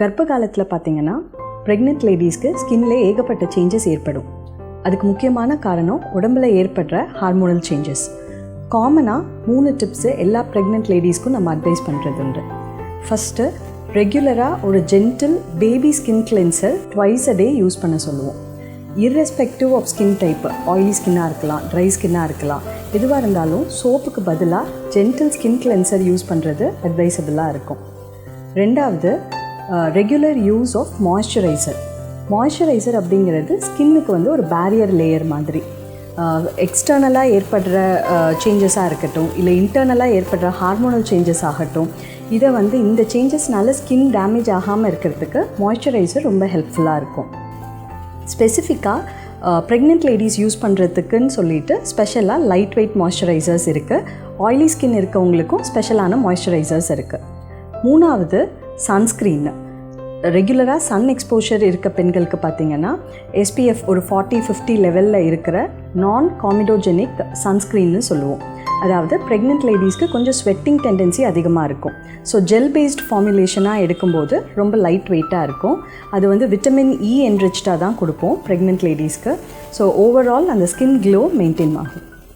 கர்ப்ப காலத்தில் பார்த்தீங்கன்னா ப்ரெக்னென்ட் லேடிஸ்க்கு ஸ்கின்ல ஏகப்பட்ட சேஞ்சஸ் ஏற்படும். அதுக்கு முக்கியமான காரணம் உடம்புல ஏற்படுற ஹார்மோனல் சேஞ்சஸ் காமனாக மூணு டிப்ஸு எல்லா ப்ரெக்னென்ட் லேடிஸ்க்கும் நம்ம அட்வைஸ் பண்ணுறது உண்டு. ஃபஸ்ட்டு ரெகுலராக ஒரு gentle baby skin cleanser twice a day use பண்ண சொல்லுவோம். Irrespective of skin type oily ஸ்கின்னாக இருக்கலாம் ட்ரை ஸ்கின்னாக இருக்கலாம் எதுவாக இருந்தாலும் சோப்புக்கு பதிலாக ஜென்டில் ஸ்கின் கிளென்சர் யூஸ் பண்ணுறது அட்வைசபிளாக இருக்கும். ரெண்டாவது regular use of moisturiser moisturiser அப்படிங்கிறது ஸ்கின்னுக்கு வந்து ஒரு பேரியர் லேயர் மாதிரி. எக்ஸ்டர்னலாக ஏற்படுற சேஞ்சஸாக இருக்கட்டும் இல்லை இன்டர்னலாக ஏற்படுற ஹார்மோனல் சேஞ்சஸ் ஆகட்டும் இதை வந்து இந்த சேஞ்சஸ்னால ஸ்கின் டேமேஜ் ஆகாமல் இருக்கிறதுக்கு மாய்ஸ்சரைசர் ரொம்ப ஹெல்ப்ஃபுல்லாக இருக்கும். ஸ்பெசிஃபிக்காக ப்ரெக்னென்ட் லேடிஸ் யூஸ் பண்ணுறதுக்குன்னு சொல்லிட்டு ஸ்பெஷலாக லைட் வெயிட் மாய்ஸ்சரைசர்ஸ் இருக்குது ஆயிலி ஸ்கின் இருக்கவங்களுக்கும் ஸ்பெஷலான மாய்ஸ்சரைசர்ஸ் இருக்குது மூணாவது சன்ஸ்க்ரீன். ரெகுலராக சன் எக்ஸ்போஷர் இருக்க பெண்களுக்கு பார்த்தீங்கன்னா எஸ்பிஎஃப் ஒரு ஃபார்ட்டி ஃபிஃப்டி லெவலில் இருக்கிற நான் காமிடோஜெனிக் சன்ஸ்க்ரீன்னு சொல்லுவோம். அதாவது ப்ரெக்னென்ட் லேடிஸ்க்கு கொஞ்சம் ஸ்வெட்டிங் டெண்டன்சி அதிகமாக இருக்கும். ஸோ ஜெல் பேஸ்ட் ஃபார்முலேஷனாக எடுக்கும்போது ரொம்ப லைட் வெயிட்டாக இருக்கும். அது வந்து விட்டமின் இ என்ரிச்சாக தான் கொடுப்போம் ப்ரெக்னென்ட் லேடிஸ்க்கு ஸோ ஓவரால் அந்த ஸ்கின் க்ளோ மெயின்டைன் ஆகும்.